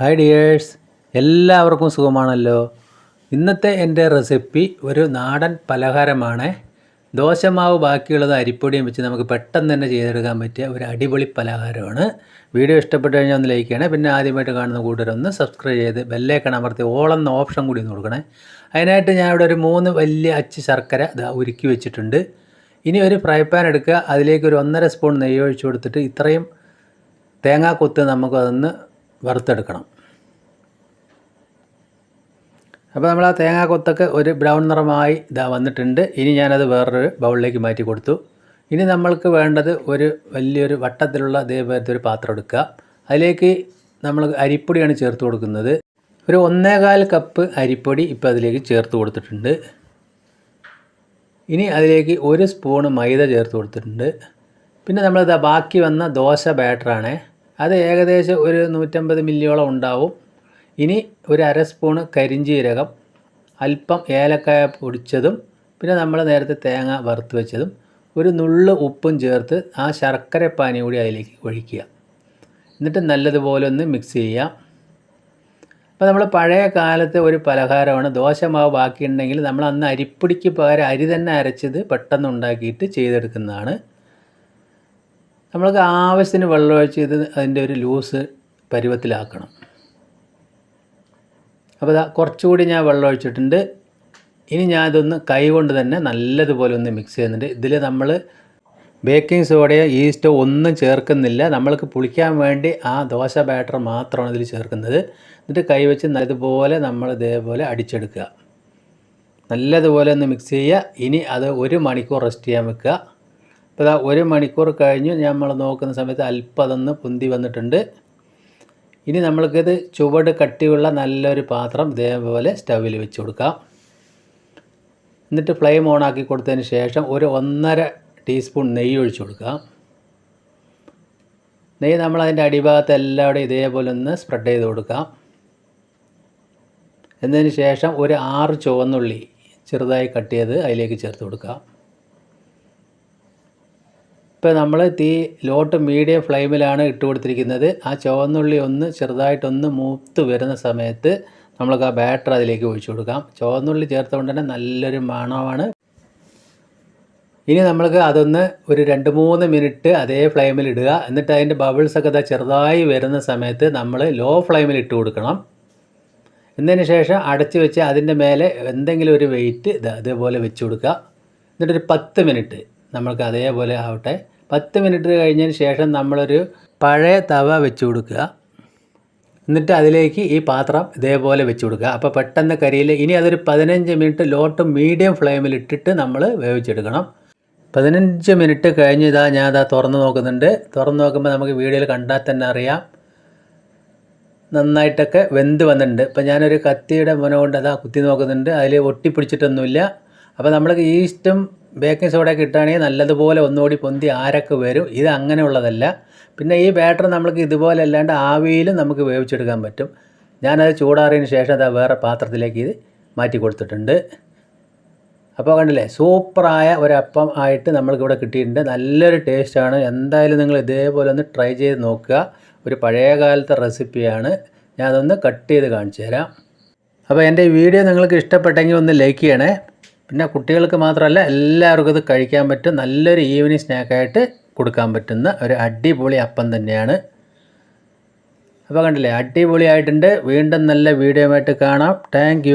Hi dears എല്ലാവർക്കും സുഖമാണല്ലോ. ഇന്നത്തെ എന്റെ റെസിപ്പി ഒരു നാടൻ പലഹാരമാണ്. ദോശമാവ് ബാക്കിയുള്ളത് അരിപ്പൊടിയും വെച്ച് നമുക്ക് പെട്ടെന്ന് തന്നെ ചെയ്തെടുക്കാൻ പറ്റിയ ഒരു അടിപൊളി പലഹാരമാണ്. വീഡിയോ ഇഷ്ടപ്പെട്ട് കഴിഞ്ഞാൽ ഒന്ന് ലൈക്ക് ചെയ്യണേ. പിന്നെ ആദ്യമായിട്ട് കാണുന്ന കൂട്ടരൊന്ന് സബ്സ്ക്രൈബ് ചെയ്ത് ബെല്ലേക്കൺ അമർത്തി ഓളെന്ന ഓപ്ഷൻ കൂടി ഒന്ന് കൊടുക്കണേ. അതിനായിട്ട് ഞാൻ ഇവിടെ ഒരു മൂന്ന് വലിയ അച്ച് ശർക്കര ഉരുക്കി വെച്ചിട്ടുണ്ട്. ഇനി ഒരു ഫ്രൈ പാൻ എടുക്കുക. അതിലേക്ക് ഒരു ഒന്നര സ്പൂൺ നെയ്യ് ഒഴിച്ചു കൊടുത്തിട്ട് ഇത്രയും തേങ്ങാക്കൊത്ത് നമുക്ക് അതൊന്ന് വറുത്തെടുക്കണം. അപ്പോൾ നമ്മൾ ആ തേങ്ങാ കൊത്തൊക്കെ ഒരു ബ്രൗൺ നിറമായി ഇതാ വന്നിട്ടുണ്ട്. ഇനി ഞാനത് വേറൊരു ബൗളിലേക്ക് മാറ്റി കൊടുത്തു. ഇനി നമ്മൾക്ക് വേണ്ടത് ഒരു വലിയൊരു വട്ടത്തിലുള്ള ഇതേപോലത്തെ ഒരു പാത്രം എടുക്കുക. അതിലേക്ക് നമ്മൾ അരിപ്പൊടിയാണ് ചേർത്ത് കൊടുക്കുന്നത്. ഒരു ഒന്നേകാൽ കപ്പ് അരിപ്പൊടി ഇപ്പോൾ അതിലേക്ക് ചേർത്ത് കൊടുത്തിട്ടുണ്ട്. ഇനി അതിലേക്ക് ഒരു സ്പൂണ് മൈദ ചേർത്ത് കൊടുത്തിട്ടുണ്ട്. പിന്നെ നമ്മളിതാ ബാക്കി വന്ന ദോശ ബാറ്ററാണ് അത് ഏകദേശം ഒരു നൂറ്റമ്പത് മില്ലിയോളം ഉണ്ടാവും. ഇനി ഒരു അര സ്പൂണ് കരിഞ്ജീരകം അല്പം ഏലക്കായ പൊടിച്ചതും പിന്നെ നമ്മൾ നേരത്തെ തേങ്ങ വറുത്ത് വെച്ചതും ഒരു നുള്ള് ഉപ്പും ചേർത്ത് ആ ശർക്കര പാനി കൂടി അതിലേക്ക് ഒഴിക്കുക. എന്നിട്ട് നല്ലതുപോലെ ഒന്ന് മിക്സ് ചെയ്യാം അപ്പോൾ നമ്മൾ പഴയ കാലത്തെ ഒരു പലഹാരമാണ്. ദോശമാവ് ബാക്കിയുണ്ടെങ്കിൽ നമ്മൾ അന്ന് അരിപ്പൊടിക്ക് പകരം അരി തന്നെ അരച്ചത് പെട്ടെന്ന് ഉണ്ടാക്കിയിട്ട് ചെയ്തെടുക്കുന്നതാണ്. നമ്മൾക്ക് ആവശ്യത്തിന് വെള്ളമൊഴിച്ച് ഇത് അതിന്റെ ഒരു ലൂസ് പരുവത്തിലാക്കണം. അപ്പോൾ ഇതാ കുറച്ചുകൂടി ഞാൻ വെള്ളം ഒഴിച്ചിട്ടുണ്ട്. ഇനി ഞാൻ ഇതൊന്ന് കൈ കൊണ്ട് തന്നെ നല്ലതുപോലെ ഒന്ന് മിക്സ് ചെയ്യുന്നുണ്ട്. ഇതിൽ നമ്മൾ ബേക്കിംഗ് സോഡയോ ഈസ്റ്റോ ഒന്നും ചേർക്കുന്നില്ല. നമ്മൾക്ക് പുളിക്കാൻ വേണ്ടി ആ ദോശ ബാറ്റർ മാത്രമാണ് ഇതിൽ ചേർക്കുന്നത്. എന്നിട്ട് കൈ വെച്ച് നല്ലതുപോലെ നമ്മൾ ഇതേപോലെ അടിച്ചെടുക്കുക. നല്ലതുപോലെ ഒന്ന് മിക്സ് ചെയ്യുക. ഇനി അത് ഒരു മണിക്കൂർ റെസ്റ്റ് ചെയ്യാൻ വെക്കുക. അപ്പോൾ ഇതാ ഒരു മണിക്കൂർ കഴിഞ്ഞ്. നമ്മൾ നോക്കുന്ന സമയത്ത് അല്പതൊന്ന് പൊന്തി വന്നിട്ടുണ്ട്. ഇനി നമ്മൾക്കിത് ചുവട് കട്ടിയുള്ള നല്ലൊരു പാത്രം ഇതേപോലെ സ്റ്റവിൽ വെച്ച് കൊടുക്കാം. എന്നിട്ട് ഫ്ലെയിം ഓൺ ആക്കി കൊടുത്തതിന് ശേഷം ഒരു ഒന്നര ടീസ്പൂൺ നെയ്യ് ഒഴിച്ചു കൊടുക്കാം. നെയ്യ് നമ്മൾ അതിന്റെ അടിഭാഗത്ത് എല്ലാവിടെയും ഇതേപോലെ ഒന്ന് സ്പ്രെഡ് ചെയ്ത് കൊടുക്കാം. എന്നതിന് ശേഷം ഒരു ആറ് ചുവന്നുള്ളി ചെറുതായി കട്ട് ചെയ്ത് അതിലേക്ക് ചേർത്ത് കൊടുക്കാം. ഇപ്പോൾ നമ്മൾ തീ ലോട്ട് മീഡിയം ഫ്ലെയിമിലാണ് ഇട്ട് കൊടുത്തിരിക്കുന്നത്. ആ ചുവന്നുള്ളി ഒന്ന് ചെറുതായിട്ടൊന്ന് മൂത്ത് വരുന്ന സമയത്ത് നമ്മൾക്ക് ആ ബാറ്റർ അതിലേക്ക് ഒഴിച്ചു കൊടുക്കാം. ചുവന്നുള്ളി ചേർത്തുകൊണ്ട് തന്നെ നല്ലൊരു മണമാണ്. ഇനി നമ്മൾക്ക് അതൊന്ന് ഒരു രണ്ട് മൂന്ന് മിനിറ്റ് അതേ ഫ്ലെയിമിൽ ഇടുക. എന്നിട്ട് അതിന്റെ ബബിൾസൊക്കെ ഇതാ ചെറുതായി വരുന്ന സമയത്ത് നമ്മൾ ലോ ഫ്ലെയിമിൽ ഇട്ട് കൊടുക്കണം. എന്നതിന് ശേഷം അടച്ചു വെച്ച് അതിന്റെ മേലെ എന്തെങ്കിലും ഒരു വെയിറ്റ് ഇതാ ഇതേപോലെ വെച്ച് കൊടുക്കുക. എന്നിട്ടൊരു പത്ത് മിനിറ്റ് നമ്മൾക്ക് അതേപോലെ ആവട്ടെ. പത്ത് മിനിറ്റ് കഴിഞ്ഞതിന് ശേഷം നമ്മളൊരു പഴയ തവ വെച്ച് കൊടുക്കുക. എന്നിട്ട് അതിലേക്ക് ഈ പാത്രം ഇതേപോലെ വെച്ച് കൊടുക്കുക. അപ്പോൾ പെട്ടെന്ന് കരിയിൽ ഇനി അതൊരു പതിനഞ്ച് മിനിറ്റ് ലോട്ട് മീഡിയം ഫ്ലെയിമിൽ ഇട്ടിട്ട് നമ്മൾ വേവിച്ചെടുക്കണം. പതിനഞ്ച് മിനിറ്റ് കഴിഞ്ഞ് ഇതാ ഞാൻ അതാ തുറന്ന് നോക്കുന്നുണ്ട്. തുറന്ന് നോക്കുമ്പോൾ നമുക്ക് വീഡിയോയിൽ കണ്ടാൽ തന്നെ അറിയാം. നന്നായിട്ടൊക്കെ വെന്ത് വന്നിട്ടുണ്ട്. ഇപ്പം ഞാനൊരു കത്തിയുടെ മുന കൊണ്ട് അതാ കുത്തി നോക്കുന്നുണ്ട്. അതിൽ ഒട്ടിപ്പിടിച്ചിട്ടൊന്നുമില്ല. അപ്പോൾ നമ്മൾക്ക് ഈസ്റ്റും ബേക്കിംഗ് സോഡ കിട്ടുകയാണെങ്കിൽ നല്ലതുപോലെ ഒന്നുകൂടി പൊന്തി ആരൊക്കെ വരും? ഇത് അങ്ങനെയുള്ളതല്ല. പിന്നെ ഈ ബാറ്റർ നമുക്ക് ഇതുപോലെ അല്ലാണ്ട് ആവിയിലും നമുക്ക് വേവിച്ചെടുക്കാൻ പറ്റും. ഞാനത് ചൂടാറിയതിന് ശേഷം അത് വേറെ പാത്രത്തിലേക്ക് ഇത് മാറ്റി കൊടുത്തിട്ടുണ്ട്. അപ്പോൾ കണ്ടില്ലേ സൂപ്പറായ ഒരപ്പം ആയിട്ട് നമ്മൾക്കിവിടെ കിട്ടിയിട്ടുണ്ട്. നല്ലൊരു ടേസ്റ്റാണ് എന്തായാലും നിങ്ങൾ ഇതേപോലെ ഒന്ന് ട്രൈ ചെയ്ത് നോക്കുക. ഒരു പഴയകാലത്തെ റെസിപ്പിയാണ് ഞാനതൊന്ന് കട്ട് ചെയ്ത് കാണിച്ചു തരാം. അപ്പോൾ എന്റെ ഈ വീഡിയോ നിങ്ങൾക്ക് ഇഷ്ടപ്പെട്ടെങ്കിൽ ഒന്ന് ലൈക്ക് ചെയ്യണേ. പിന്നെ കുട്ടികൾക്ക് മാത്രമല്ല എല്ലാവർക്കും ഇത് കഴിക്കാൻ പറ്റും. നല്ലൊരു ഈവനിങ് സ്നാക്കായിട്ട് കൊടുക്കാൻ പറ്റുന്ന ഒരു അടിപൊളി അപ്പം തന്നെയാണ്. അപ്പോൾ കണ്ടില്ലേ അടിപൊളിയായിട്ടുണ്ട്. വീണ്ടും നല്ല വീഡിയോ ആയിട്ട് കാണാം. താങ്ക്